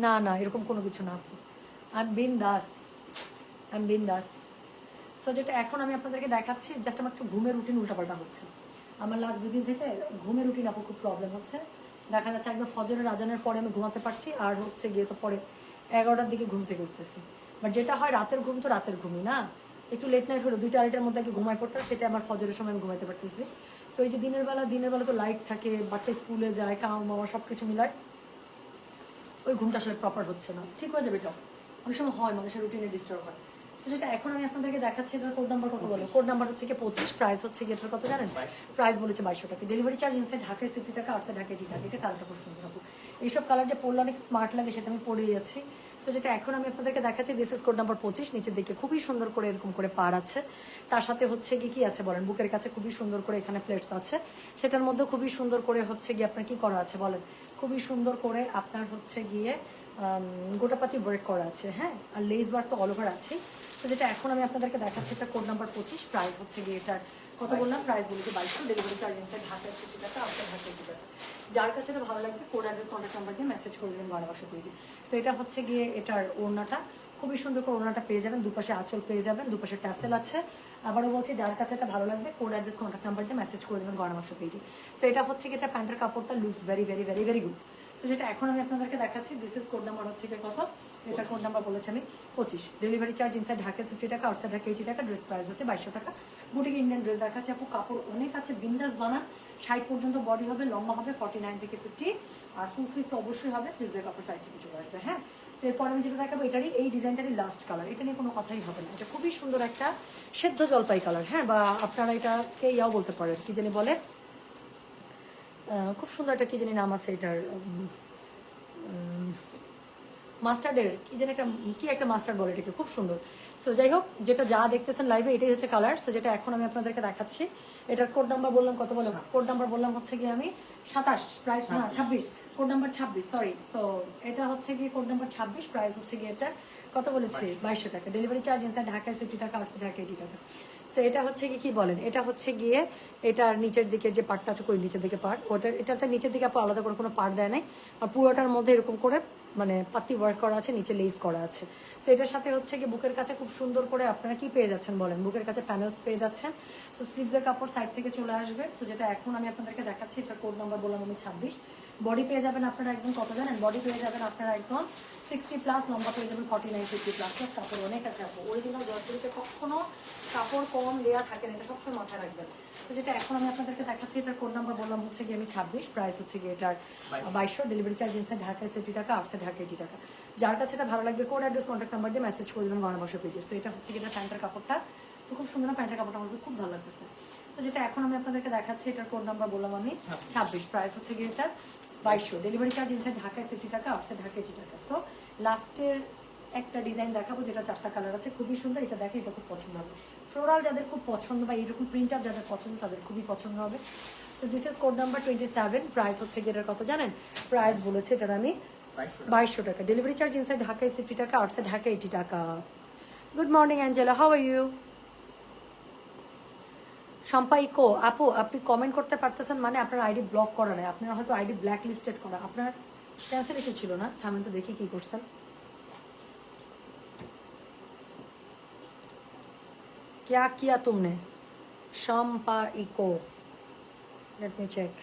না না, এরকম কোনো কিছু না আপু। I am bin Das. I am bin Das. So যেটা এখন আমি আপনাদেরকে দেখাচ্ছি জাস্ট আমার একটু ঘুমের রুটিন উল্টাপাল্টা হচ্ছে। আমার লাস্ট দুদিন থেকে ঘুমের রুটিন আপু খুব প্রবলেম হচ্ছে। দেখা যাচ্ছে একদম ফজরের, আজানের পরে আমি ঘুমাতে পারছি, আর হচ্ছে গিয়ে তো পরে এগারোটার দিকে ঘুম থেকে উঠতেছি। বাট যেটা হয়, রাতের ঘুম তো রাতের ঘুমই, না? একটু লেট নাইট হলো দুইটা আড়াইটার মধ্যে আগে ঘুমায় পড়তাম সেটা আমার ফজরের সময় আমি ঘুমাইতে পারতেছি। সো এই যে দিনের বেলা দিনের বেলা তো লাইট থাকে, বাচ্চা স্কুলে যায় কামা মামা সব কিছু মিলায়। ওই ঘুমটা আসলে প্রপার হচ্ছে না। ঠিক হয়ে যাবে এটা। অনেক সময় হয় মানুষের রুটিনে ডিস্টার্ব হয়। সেটা এখন আমি আপনাদেরকে দেখাচ্ছি এটার কোড নাম্বার কত বলো? কোড নাম্বার হচ্ছে কি পঁচিশ প্রাইস হচ্ছে কি এটার কত জানেন? প্রাইস বলেছে বাইশশো টাকা। ডেলিভারি চার্জ ইনসাইড ঢাকায় সিফটি টাকা আউটসাইড ঢাকায় এটি টাকা এটা কালারটা খুব সুন্দর হবে এইসব কালার যে পড়লে অনেক স্মার্ট লাগে সেটা আমি পড়ে যাচ্ছি সো যেটা এখন আমি আপনাদেরকে দেখাচ্ছি দিস ইস কোড নাম্বার পঁচিশ, নিচের দিকে খুবই সুন্দর করে এরকম করে পার আছে। তার সাথে হচ্ছে কি কি আছে বলেন? বুকের কাছে খুবই সুন্দর করে এখানে প্লেটস আছে। সেটার মধ্যে খুবই সুন্দর করে হচ্ছে গিয়ে আপনার কি করা আছে বলেন? খুবই সুন্দর করে আপনার হচ্ছে গিয়ে গোটাপাতি ওয়ার্ক করা আছে হ্যাঁ? আর লেস ওয়ার্ক তো অল ওভার আছে তো যেটা এখন আমি আপনাদেরকে দেখাচ্ছি, এটা কোড নাম্বার পঁচিশ প্রাইস হচ্ছে গিয়ে এটার কত বললাম? প্রাইস বলি যে বাইশশো ডেলিভারি চার্জ ঢাকায় ফিফটি টাকা আউটসাইড ঢাকায় ফিফটি টাকা যার কাছে এটা ভালো লাগবে কোড অ্যাড্রেস কন্ট্যাক্ট নাম্বার দিয়ে মেসেজ করে দেবেন বারো বছর পেয়েছি সো এটা হচ্ছে গিয়ে এটার ওড়নাটা। খুবই সুন্দর করে ওড়নাটা পেয়ে যাবেন, দুপাশে আঁচল পেয়ে যাবেন, দুপাশে ট্যাসেল আছে। আবারও বলছি, যার কাছে এটা ভালো লাগবে কোড অ্যাড্রেস কন্ট্যাক্ট নাম্বার দিয়ে মেসেজ করে দেবেন গড়া মাংস পেয়েছি সো এটা হচ্ছে কি এটা প্যান্টের কাপড়টা loose very very very very good so যেটা এখন আমি আপনাদেরকে দেখাচ্ছি। দিস ইজ কোড নাম্বার হচ্ছে কত? এটা কোড নাম্বার বলেছি আমি, পঁচিশ। Delivery charge inside Dhaka sixty টাকা আউটসাইড ঢাকা এইটি টাকা ড্রেস প্রাইস হচ্ছে বাইশশো টাকা। বুটিক ইন্ডিয়ান ড্রেস দেখাচ্ছে আপু, কাপড় অনেক আছে, বিন্দাস বানান। ষাট পর্যন্ত বডি হবে, লম্বা হবে ফর্টি নাইন থেকে ফিফটি আর ফুল স্লিভ তো অবশ্যই হবে স্লিভসের কাপড় সাইড থেকে চলে আসবে হ্যাঁ? তো এরপর আমি যেটা দেখাবো, এটারই, এই ডিজাইনটারই লাস্ট কালার এটা নিয়ে কোনো কথাই হবে না। এটা খুবই সুন্দর একটা সেদ্ধ জলপাই কালার হ্যাঁ? বা আপনারা এটাকে ইয়াও বলতে পারেন, কি জানি বলে? খুব সুন্দর একটা কি জানি নাম আছে এটার মাস্টার্ডের কি যেন একটা কি একটা মাস্টার্ড বলে এটাকে খুব সুন্দর। সো যাই হোক যেটা যা দেখতেছেন লাইভে এটাই হচ্ছে কালার সো যেটা এখন আমি আপনাদেরকে দেখাচ্ছি এটার কোড নাম্বার বললাম কত বললাম? কোড নাম্বার বললাম হচ্ছে কি আমি সাতাশ প্রাইস না ছাব্বিশ। কোড নাম্বার ছাব্বিশ সরি সো এটা হচ্ছে গিয়ে কোড নাম্বার ছাব্বিশ প্রাইস হচ্ছে গিয়ে এটা কত বলেছি? বাইশশো টাকা। ডেলিভারি চার্জ ইনসাইড ঢাকায় সিফটি টাকা আউটসাইড ঢাকা এইটি টাকা। সো এটা হচ্ছে কি কি বলেন? এটা হচ্ছে গিয়ে এটার নিচের দিকে যে পার্টটা আছে কই নিচের দিকে পার্ট ওটা এটাতে নিচের দিকে আপু আলাদা করে কোনো পার্ট দেয় নাই। আর পুরোটার মধ্যে এরকম করে মানে পাতি ওয়ার্ক করা আছে, নিচে লেস করা আছে। সো এটার সাথে হচ্ছে কি বুকের কাছে খুব সুন্দর করে আপনারা কি পেয়ে যাচ্ছেন বলেন? বুকের কাছে প্যানেলস পেয়ে যাচ্ছেন। সো স্লিভসের কাপড় সাইড থেকে চলে আসবে। সো যেটা এখন আমি আপনাদেরকে দেখাচ্ছি এটা কোড নাম্বার বললাম আমি ছাব্বিশ। বডি পেয়ে যাবেন আপনারা একদম কত জানেন? বডি পেয়ে যাবেন আপনারা একদম সিক্সটি প্লাস লম্বা পেয়ে যাবেন ফর্টি নাইন ফিফটি প্লাস কাপড় অনেক আছে আপু। অরিজিনাল জয়পুরিতে কখনো কাপড় কম লেয়া থাকে না এটা সবসময় মাথায় রাখবেন। তো যেটা এখন আমি আপনাদেরকে দেখাচ্ছি এটার কোড নাম্বার বললাম হচ্ছে গিয়ে আমি ছাব্বিশ প্রাইস হচ্ছে গিয়ে এটার বাইশশো। ডেলিভারি চার্জ ইনসাইড ঢাকায় সেফটি টাকা আউটসাইড ঢাকা এইটি টাকা। যার কাছে এটা ভালো লাগবে কোড অ্যাড্রেস কন্ট্যাক্ট নাম্বার দিয়ে মেসেজ করে দেবেন গণনা বসে তো এটা হচ্ছে গিয়ে এটা প্যান্টের কাপড়টা। তো খুব সুন্দর প্যান্টের কাপড়টা আমার খুব ভালো লাগতেছে। তো যেটা এখন আমি আপনাদেরকে দেখাচ্ছি এটার কোড নাম্বার বললাম আমি ছাব্বিশ। প্রাইস হচ্ছে গিয়ে এটার বাইশশো। ডেলিভারি চার্জ ইনসাইড ঢাকায় সেফটি টাকা আউটসাইড ঢাকা এটি টাকা সো লাস্টের একটা ডিজাইন দেখাবো যেটা চারটা কালার আছে খুবই সুন্দর। এটা দেখে এটা খুব পছন্দ হবে। ফ্লোরাল যাদের খুব পছন্দ বা এইরকম প্রিন্ট আপ যাদের পছন্দ তাদের খুবই পছন্দ হবে। তো this is code number twenty seven price হচ্ছে গেটার কত জানেন? প্রাইস বলেছে এটার আমি বাইশশো টাকা। ডেলিভারি চার্জ ইনসাইড ঢাকায় সিফটি টাকা আউটসাইড ঢাকা এইটি টাকা good morning Angela how are you সম্পাইকো আপু আপনি কমেন্ট করতে পারতেছেন মানে আপনার আইডি ব্লক করা নাই আপনার হয়তো আইডি ব্ল্যাক লিস্টেড করা আপনার ক্যান্সেল এসেছিল না থামেন তো দেখি কি করছেন क्या किया तुमने Shampa eco let me check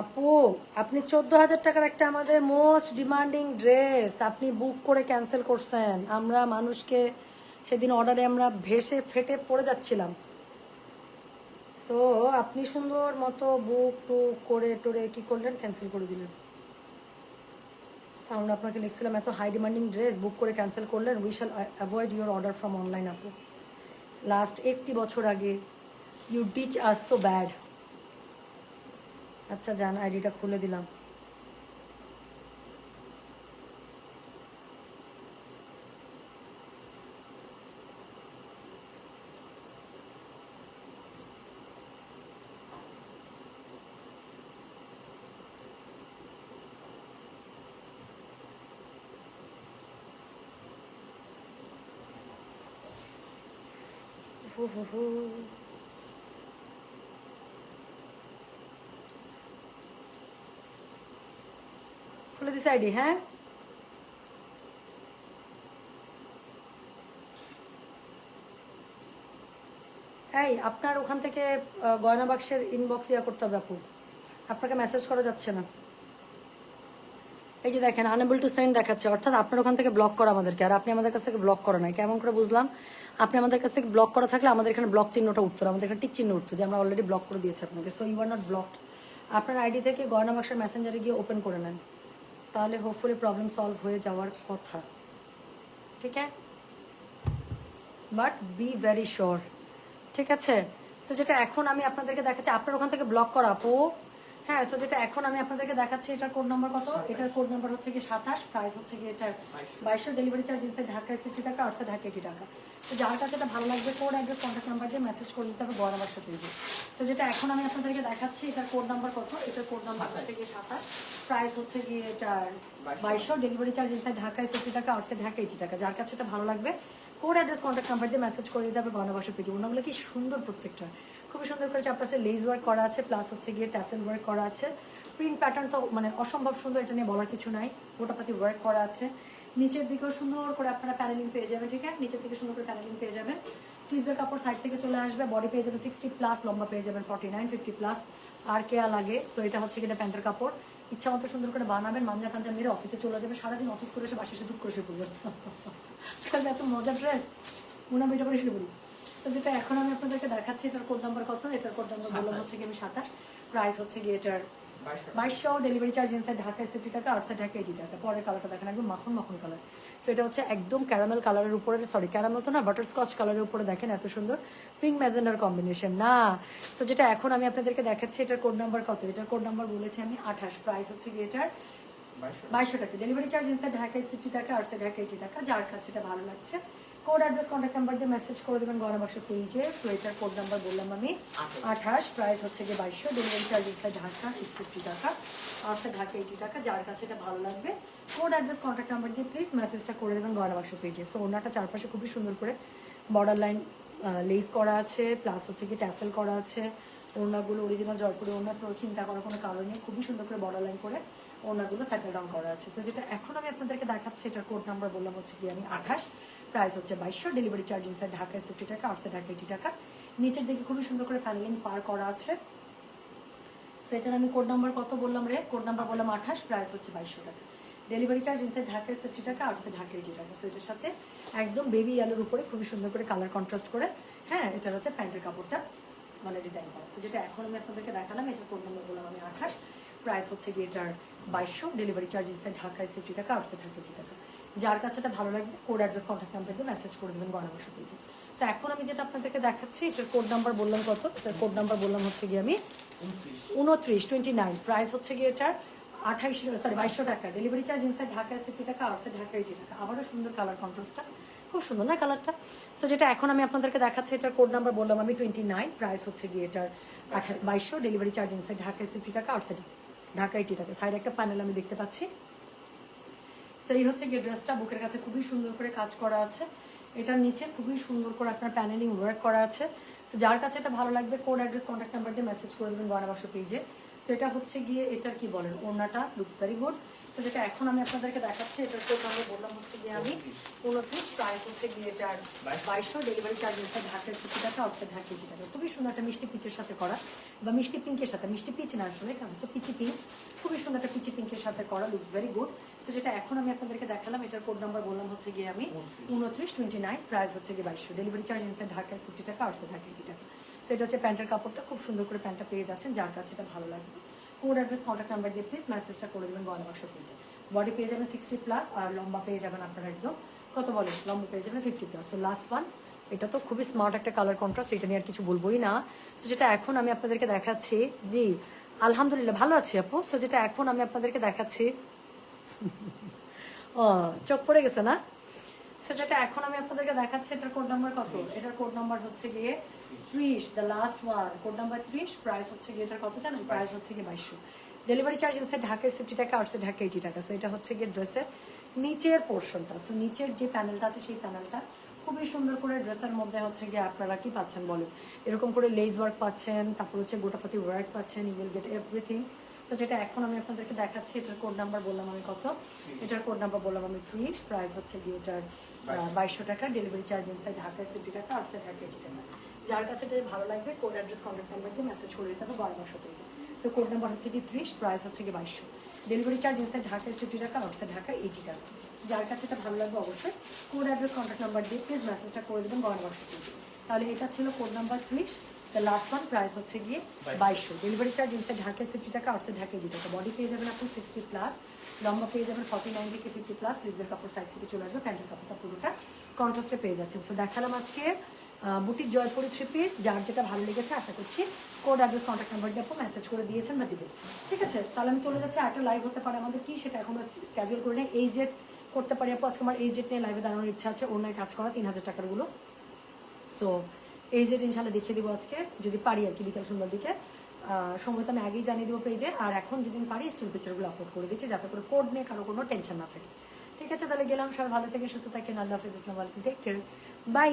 আপু, আপনি চোদ্দ হাজার টাকার একটা আমাদের মোস্ট ডিমান্ডিং ড্রেস আপনি বুক করে ক্যান্সেল করছেন। আমরা মানুষকে সেদিন অর্ডারে আমরা ভেসে ফেটে পড়ে যাচ্ছিলাম। সো আপনি সুন্দর মতো বুক টুক করে টোরে কি করলেন? ক্যান্সেল করে দিলেন। সাউন্ড আপনাকে লিখছিলাম, এত হাই ডিমান্ডিং ড্রেস বুক করে ক্যান্সেল করলেন। We shall avoid your order from online আপু। লাস্ট একটি বছর আগে you ditch us so bad আচ্ছা যান আইডিটা খুলে দিলাম। হু আইডি হ্যাঁ এই, আপনার ওখান থেকে গয়না বাক্সের ইনবক্স ইয়া করতে হবে আপু। আপনাকে মেসেজ করা যাচ্ছে না। এই যে দেখেন আনএবল টু সেন্ড দেখাচ্ছে। অর্থাৎ আপনার ওখান থেকে ব্লক করা আমাদেরকে। আর আপনি আমাদের কাছ থেকে ব্লক করা নাই। কেমন করে বুঝলাম? আপনি আমাদের কাছ থেকে ব্লক করা থাকলে আমাদের এখানে ব্লক চিহ্নটা উঠতো আমাদের এখানে টিক চিহ্ন উঠতো যে আমরা অলরেডি ব্লক করে দিয়েছি আপনাকে। So you are not blocked আপনার আইডি থেকে গয়না বাক্সের মেসেঞ্জারে গিয়ে ওপেন করে নেন। তাহলে হোপফুলি প্রবলেম সলভ হয়ে যাওয়ার কথা। ঠিক আছে? বাট বি ভেরি শিওর ঠিক আছে? সো যেটা এখন আমি আপনাদেরকে দেখাচ্ছি, আপনার ওখান থেকে ব্লক করা, আপু। হ্যাঁ সো যেটা এখন আমি আপনাদেরকে দেখাচ্ছি এটার কোড নাম্বার কত? এটার কোড নাম্বার হচ্ছে কি সাতাশ প্রাইস হচ্ছে কি এটার বাইশশো ডেলিভারি চার্জ ইনসে ঢাকায় সিক্সটি টাকা আটশো ঢাকা এইটি টাকা। তো যার কাছে এটা ভালো লাগবে কোড অ্যাড্রেস কন্ট্যাক্ট নাম্বার দিয়ে মেসেজ করে দিতে হবে গড়া বাক্স পেজে তো যেটা এখন আমি আপনাদেরকে দেখাচ্ছি এটার কোড নাম্বার কত? এটার কোড নাম্বার হচ্ছে গিয়ে সাতাশ প্রাইস হচ্ছে গিয়ে এটার বাইশশো ডেলিভারি চার্জ ইনসাইড ঢাকায় সিক্সটি টাকা আউটসাইড ঢাকা এইটি টাকা। যার কাছে এটা ভালো লাগবে কোড অ্যাড্রেস কন্ট্যাক্ট নাম্বার দিয়ে মেসেজ করে দিতে হবে গণবাসা পেজে ওনাগুলো কি সুন্দর প্রত্যেকটা। খুবই সুন্দর করে চারপাশে লেজ ওয়ার্ক করা আছে প্লাস হচ্ছে গিয়ে ট্যাসেল ওয়ার্ক করা আছে। প্রিন্ট প্যাটার্ন তো মানে অসম্ভব সুন্দর, এটা নিয়ে বলার কিছু নাই। গোটাপাতি ওয়ার্ক করা আছে। নিচের দিকেও সুন্দর করে আপনারা প্যানেলিং পেয়ে যাবেন, ঠিক আছে? নিচের দিকে সুন্দর করে প্যানেলিং পেয়ে যাবেন। স্লিভসের কাপড় সাইড থেকে চলে আসবে বডি পেয়ে যাবেন সিক্সটি প্লাস লম্বা পেয়ে যাবেন ফর্টি নাইন ফিফটি প্লাস আর কেয়া লাগে? সো এটা হচ্ছে কিনা প্যান্টের কাপড়। ইচ্ছা মতো সুন্দর করে বানাবেন, মাঞ্জা টাঞ্জা মেরে অফিসে চলে যাবে সারাদিন অফিস করে এসে বাসে এসে দুঃখ করে শুয়ে পড়বেন। এত মজার ড্রেস মনে আমি এটা পরে শুয়ে পড়ি। তো যেটা এখন আমি আপনাদেরকে দেখাচ্ছি এটার কোড নাম্বার কত? এটার কোড নাম্বার বললাম হচ্ছে কি আমি সাতাশ। প্রাইস হচ্ছে গিয়ে এটার বাইশশো। ডেলিভারি চার্জ ইনসাইড ঢাকায় সিফটি টাকা আউটসাইড ঢাকা এইটি টাকা। পরের কালারটা দেখেন একদম মাখন মাখন কালার সো এটা হচ্ছে একদম ক্যারামেল কালারের উপরে সরি ক্যারামেল তো না বাটার স্কচ কালারের উপরে দেখেন এত সুন্দর। পিঙ্ক ম্যাজেন্ডার কম্বিনেশন না। সো যেটা এখন আমি আপনাদেরকে দেখাচ্ছি এটার কোড নাম্বার কত? এটার কোড নাম্বার বলেছি আমি আঠাশ। প্রাইস হচ্ছে গিয়ে এটার বাইশশো। টাকা। ডেলিভারি চার্জ ইনসাইড ঢাকায় সিফটি টাকা আউটসাইড ঢাকা এইটি টাকা যার কাছে এটা ভালো লাগছে। কোড অ্যাড্রেস কন্ট্যাক্ট নাম্বার দিয়ে মেসেজ করে দেবেন গরম বাক্স পেজে তো এটার কোড নাম্বার বললাম আমি। আঠাশ। প্রাইস হচ্ছে গিয়ে বাইশশো। Delivery charge inside Dhaka fifty টাকা আউটসাইড ঢাকা এইটি টাকা। যার কাছে এটা ভালো লাগবে কোড অ্যাড্রেস কন্ট্যাক্ট নাম্বার দিয়ে প্লিজ মেসেজটা করে দেবেন গরম বাক্স পেজে সো ওনাটা চারপাশে খুবই সুন্দর করে বর্ডার লাইন লেস করা আছে প্লাস হচ্ছে কি ট্যাসেল করা আছে। ওড়নাগুলো অরিজিনাল জয়পুরে ওড়না সো চিন্তা করার কোনো কারণ নেই। খুবই সুন্দর করে বর্ডার লাইন করে ওড়নাগুলো সেটেল ডাউন করা আছে। সো যেটা এখন আমি আপনাদেরকে দেখাচ্ছি এটার কোড নাম্বার বললাম হচ্ছে কি আমি আঠাশ। প্রাইস হচ্ছে বাইশশো। ডেলিভারি চার্জ ইনসাইড ঢাকায় সিফটি টাকা আউটসাইড ঢাকা এইটি টাকা। নিচের দিকে খুবই সুন্দর করে প্যানেলিং পার করা আছে। সো এটার আমি কোড নাম্বার কত বললাম রে? কোড নাম্বার বললাম আঠাশ প্রাইস হচ্ছে বাইশশো টাকা। ডেলিভারি চার্জ ইনসাইড ঢাকায় সিফটি টাকা আউটসাইড ঢাকা এইটি টাকা। সো এটার সাথে একদম বেবি ইয়ালোর উপরে খুবই সুন্দর করে কালার কন্ট্রাস্ট করে হ্যাঁ এটার হচ্ছে প্যান্টের কাপড়টা মানে ডিজাইন করা। সো যেটা এখন আমি আপনাদেরকে দেখালাম, এটার কোড নাম্বার বললাম আমি আঠাশ। প্রাইস হচ্ছে গিয়ে এটার বাইশশো। ডেলিভারি চার্জ ইনসাইড ঢাকায় সিফটি টাকা আউটসাইড ঢাকা এইটি টাকা। যার কাছে এটা ভালো লাগবে কোড অ্যাড্রেস কন্ট্যাক্ট নাম্বার দিয়ে মেসেজ করে দেবেন গণবর্ষ পেজে সো এখন আমি যেটা আপনাদেরকে দেখাচ্ছি, এটার কোড নাম্বার বললাম কত? এটার কোড নাম্বার বললাম হচ্ছে গিয়ে আমি উনত্রিশ টোয়েন্টি নাইন প্রাইস হচ্ছে গিয়ে এটার আঠাইশশো সরি বাইশশো টাকা। ডেলিভারি চার্জ ইনসাইড ঢাকায় সিফটি টাকা আউটসাইড ঢাকা এইটি টাকা। আবারও সুন্দর কালার কন্ট্রাস্টটা খুব সুন্দর, না কালারটা সো যেটা এখন আমি আপনাদেরকে দেখাচ্ছি, এটার কোড নাম্বার বললাম আমি টোয়েন্টি নাইন প্রাইস হচ্ছে গিয়ে এটার আঠা বাইশশো। ডেলিভারি চার্জ ইনসাইড ঢাকায় সিফটি টাকা আউটসাইড ঢাকা এইটি টাকা। সাইডে একটা প্যানেল আমি দেখতে পাচ্ছি। সো এই হচ্ছে গিয়ে ড্রেসটা বুকের কাছে খুবই সুন্দর করে কাজ করা আছে। এটার নিচে খুবই সুন্দর করে আপনার প্যানেলিং ওয়ার্ক করা আছে। সো যার কাছে এটা ভালো লাগবে কোড অ্যাড্রেস কন্ট্যাক্ট নাম্বার দিয়ে মেসেজ করে দেবেন বারো বাক্স পেজে সো এটা হচ্ছে গিয়ে, এটার কি বলেন, ওড়নাটা লুকস ভেরি গুড সো যেটা এখন আমি আপনাদেরকে দেখাচ্ছি, এটার নাম্বার বললাম হচ্ছে গিয়ে আমি উনত্রিশ প্রাইস হচ্ছে গিয়ে বাইশশো ডেলিভারি চার্জ হচ্ছে ঢাকার খুবই সুন্দর একটা মিষ্টি পিচের সাথে করা, বা মিষ্টি পিঙ্কের সাথে। মিষ্টি পিচ না আসলে, এটা হচ্ছে পিচি পিঙ্ক। খুবই সুন্দর একটা পিচি পিঙ্কের সাথে করা লুকস ভেরি গুড সো যেটা এখন আমি আপনাদেরকে দেখালাম, এটার কোড নাম্বার বললাম হচ্ছে গিয়ে আমি উনত্রিশ, টোয়েন্টি নাইন প্রাইস হচ্ছে গিয়ে বাইশশো। ডেলিভারি চার্জ ঢাকায় সিক্সটি টাকা আউটসাইড ঢাকা টাকা। হচ্ছে প্যান্টের কাপড়টা, খুব সুন্দর করে প্যান্টটা পেয়ে যাচ্ছেন, যার কাছে এটা ভালো লাগবে। কোড অ্যাড্রেস কন্ট্যাক্ট নাম্বার দিয়ে প্লিজ মেসেজটা করে দেবেন গয়না বাক্স পেজে বডি পেয়ে যাবেন সিক্সটি প্লাস আর লম্বা পেয়ে যাবেন আপনারা একদম, কত বলে? লম্বা পেয়ে যাবেন fifty plus so last one এটা তো খুবই স্মার্ট একটা কালার কন্ট্রাস্ট এটা নিয়ে আর কিছু বলবোই না। সো যেটা এখন আমি আপনাদেরকে দেখাচ্ছি, জি, আলহামদুলিল্লাহ, ভালো আছি আপু। সো যেটা এখন আমি আপনাদেরকে দেখাচ্ছি ও চোখ পড়ে গেছে না? সো যেটা এখন আমি আপনাদেরকে দেখাচ্ছি, এটার কোড নাম্বার কত? এটার কোড নাম্বার হচ্ছে গিয়ে ত্রিশ the last one code number ত্রিশ প্রাইস হচ্ছে গিয়ে এটার কত জানেন? প্রাইস হচ্ছে গিয়ে বাইশশো। ডেলিভারি চার্জ ইনসাইড ঢাকায় সিফটি টাকা আউটসাইড ঢাকা এইটি টাকা। সো এটা হচ্ছে গিয়ে ড্রেসের নিচের পোর্শনটা সো নিচের যে প্যানেলটা আছে, সেই প্যানেলটা খুবই সুন্দর করে ড্রেসের মধ্যে হচ্ছে গিয়ে আপনারা কি পাচ্ছেন বলেন? এরকম করে লেস ওয়ার্ক পাচ্ছেন, তারপর হচ্ছে গোটাপাতি ওয়ার্ক পাচ্ছেন you will get everything so যেটা এখন আমি আপনাদেরকে দেখাচ্ছি, এটার কোড নাম্বার বললাম আমি কত? এটার কোড নাম্বার বললাম আমি ত্রিশ প্রাইস হচ্ছে গিয়ে এটার বাইশশো টাকা ডেলিভারি চার্জ ইনসাইড ঢাকায় সিটি টাকা আউটসাইড ঢাকা এইটি টাকা। যার কাছে এটা ভালো লাগবে কোড অ্যাড্রেস কন্ট্যাক্ট নাম্বার দিয়ে মেসেজ করে দিতে হবে বারো মাসও পেয়ে যায় সো কোড নাম্বার হচ্ছে কি ত্রিশ প্রাইস হচ্ছে কি বাইশশো। ডেলিভারি চার্জ ইনসাইড ঢাকায় সিটি টাকা আউটসাইড ঢাকা এইটি টাকা। যার কাছে এটা ভালো লাগবে অবশ্যই কোড অ্যাড্রেস কন্ট্যাক্ট নাম্বার দিয়ে প্লিজ মেসেজটা করে দেবেন বারো মাসও পেয়ে তাহলে এটা ছিল কোড নাম্বার ত্রিশ। দ্য লাস্ট ওয়ান প্রাইস হচ্ছে গিয়ে বাইশশো। ডেলিভারি চার্জ ইনসাইড ঢাকায় সিটি টাকা আউটসাইড ঢাকা এইটি টাকা। বডি পেয়ে যাবেন আপনি সিক্সটি প্লাস লম্বা পেয়ে যাবেন ফর্টি নাইন থেকে ফিফটি প্লাস লিজের কাপড় সাইড থেকে চলে আসবে, প্যান্টের কাপড়টা পুরোটা কন্ট্রাস্টে পেয়ে যাচ্ছেন। সো দেখালাম আজকে বুটিক জয়পুরি থ্রি পিস যার যেটা ভালো লেগেছে, আশা করছি কোড অ্যাড্রেস কন্ট্যাক্ট নাম্বার আপু মেসেজ করে দিয়েছেন বা দিবেন। ঠিক আছে? তাহলে আমি চলে যাচ্ছি একটা লাইভ হতে পারে আমাদের কি, সেটা এখনও স্ক্যাজুয়াল করে নেই এই জেট করতে পারি আপু, আজকে আমার এই জেট নিয়ে লাইভে দাঁড়ানোর ইচ্ছা আছে অন্য কাজ করা, তিন হাজার টাকারগুলো সো এই জেট ইনশাল্লাহ দেখিয়ে দিব আজকে, যদি পারি আর কি বিকেল সন্ধ্যার দিকে। সময় তো আমি আগেই জানিয়ে দেবো পেজে। আর এখন যেদিন পারি স্টিল পিকচারগুলো আপলোড করে দিচ্ছি, যাতে করে কোড নিয়ে কারও কোনো টেনশন না থাকে। ঠিক আছে, তাহলে গেলাম, সবাই ভালো থেকে সুস্থ থাকেন। আল্লাহ হাফিজ ইসলাম আলাইকুম টেক কেয়ার বাই